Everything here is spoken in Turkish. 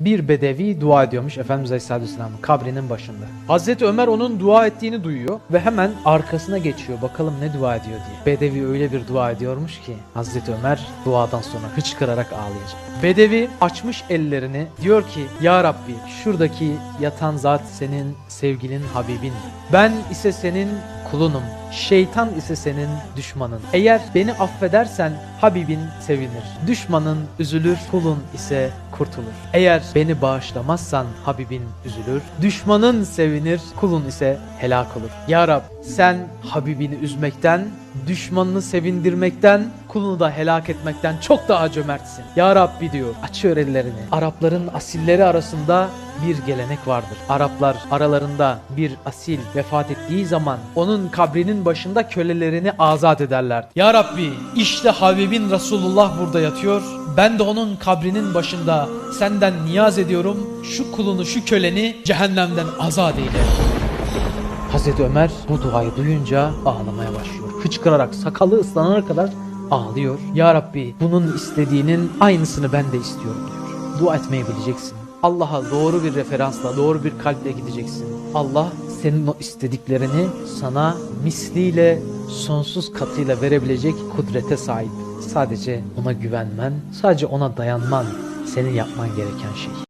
Bir bedevi dua ediyormuş Efendimiz Aleyhisselatü Vesselam'ın kabrinin başında. Hazreti Ömer onun dua ettiğini duyuyor ve hemen arkasına geçiyor. Bakalım ne dua ediyor diye. Bedevi öyle bir dua ediyormuş ki Hazreti Ömer duadan sonra hıçkırarak ağlayacak. Bedevi açmış ellerini diyor ki Ya Rabbi şuradaki yatan zat senin sevgilin Habibin. Ben ise senin kulunum. Şeytan ise senin düşmanın. Eğer beni affedersen Habibin sevinir. Düşmanın üzülür, kulun ise kurtulur. Eğer beni bağışlamazsan Habibin üzülür. Düşmanın sevinir, kulun ise helak olur. Ya Rab sen Habibini üzmekten, düşmanını sevindirmekten, kulunu da helak etmekten çok daha cömertsin. Ya Rabbi diyor, açıyor ellerini. Arapların asilleri arasında bir gelenek vardır. Araplar aralarında bir asil vefat ettiği zaman onun kabrinin başında kölelerini azat ederler. Ya Rabbi işte Habibin Resulullah burada yatıyor. Ben de onun kabrinin başında senden niyaz ediyorum. Şu kulunu şu köleni cehennemden azat eyle. Hazreti Ömer bu duayı duyunca ağlamaya başlıyor. Hıçkırarak sakalı ıslanana kadar ağlıyor. Ya Rabbi bunun istediğinin aynısını ben de istiyorum diyor. Dua etmeyi bileceksin. Allah'a doğru bir referansla, doğru bir kalple gideceksin. Allah senin o istediklerini sana misliyle, sonsuz katıyla verebilecek kudrete sahip. Sadece ona güvenmen, sadece ona dayanman senin yapman gereken şey.